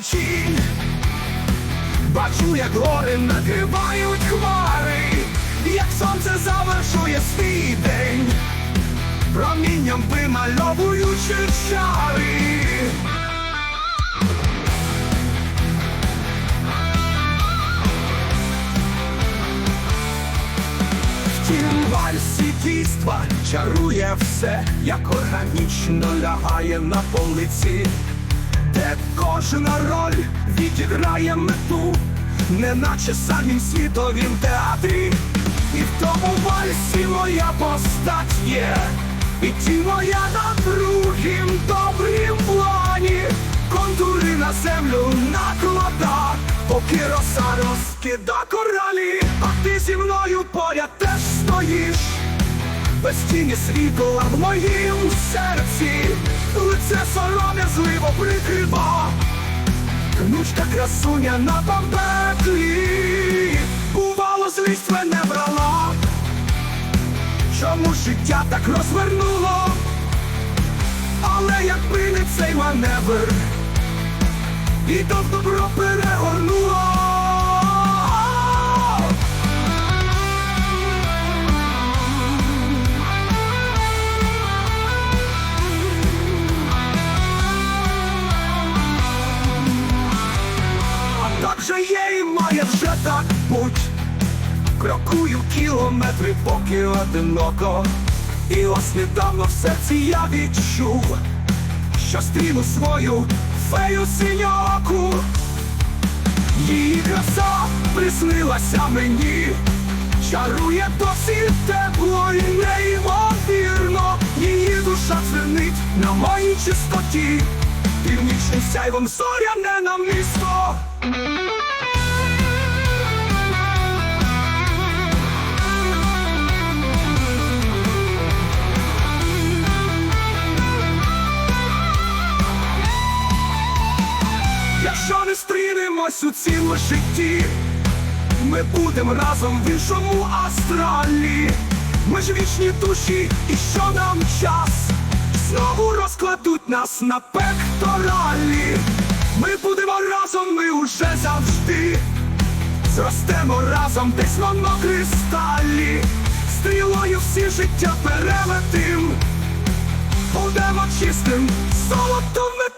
тінь. Бачу, як гори накривають хмари, як сонце завершує свій день, промінням вимальовуючи чари. Втім, вальсі дійства чарує все, як органічно лягає на полиці, де кожна роль відіграє мету, неначе самім світовім театрі. І в тому вальсі моя постать є, і ті моя на другім добрім плані, контури на землю наклада, поки роса розкида коралі, а ти зі мною поряд теж стоїш. Без тіні світла в моїм серці, лице сором'язливо прикрива, Гнучка красуня на пампетлі, бувало, злість мене брала. Чому життя так розвернуло? Але якби не цей маневр, і то Є має вже так буть. Крокую кілометри, поки одиноко. І ось недавно в серці я відчув, що стріну свою фею синьоку. Її краса приснилася мені, чарує досі тепло і неймовірно. Її душа цвинить на моїй чистоті, північним сяйвом зоряне на місто. Якщо не стрінемось у цілому житті, ми будемо разом в іншому астралі. Ми ж вічні душі, і що нам час? Знову розкладуть нас на пекторалі. Ми будемо разом, ми уже завжди. Зростемо разом десь на кристалі. Стрілою всі життя перелетим. Будемо чистим золотом металі.